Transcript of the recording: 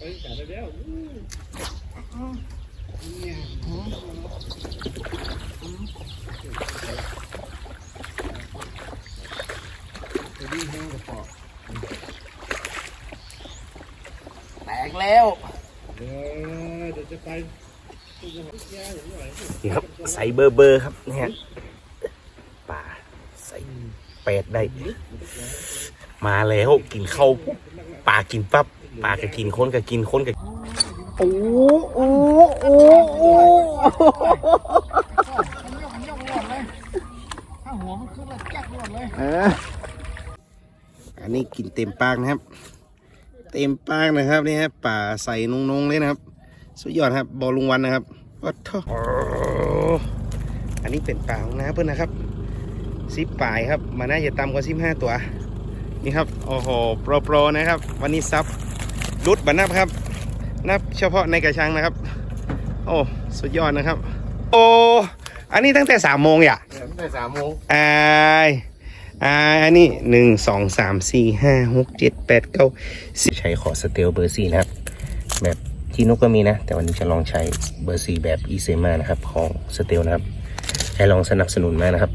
ไปดได้แล้วตัวนี้แห้งกระป๋อแตกแล้วเออเดี๋ยวจะไปตู้จะหาแย่หรือไม่ไหวนี่ครับใส่เบอร์เบอร์ครับนี่ฮะป่าใส่เป็ดได้ มาแล้วกินข้าวปุ๊บป่ากินปั๊บ ป่าก็กินคนก็กินคนก็โอ้โอ้โอ้โอ้ถ้าหัวมันขึ้นแล้วแจ๊กหมดเลยเอออันนี้กินเต็มปากนะครับ เต็มปากนะครับนี่ฮะป่าใส่นงๆเลยนะครับ สุดยอดครับบอลลุงวันนะครับวัดท่ออันนี้เป็นป่าของน้าเพื่อนนะครับสิบป่ายครับ มาน่าจะต่ำกว่าสิบห้าตัว นี่ครับ โอ้โห โปรโปรนะครับ วันนี้ซับ รุดบันนับครับ นับเฉพาะในกระชังนะครับ โอ้ สุดยอดนะครับ โอ้ อันนี้ตั้งแต่สามโมงอย่าตั้งแต่สามโมงอายอายอันนี้หนึ่งสองสามสี่ห้าหกเจ็ดแปดเก้าสิบใช้ขอสเตลเบอร์สี่นะครับ แบบที่นุกก็มีนะ แต่วันนี้จะลองใช้เบอร์สี่แบบอีเซมานะครับ ของสเตลนะครับ ให้ลองสนับสนุนมานะครับ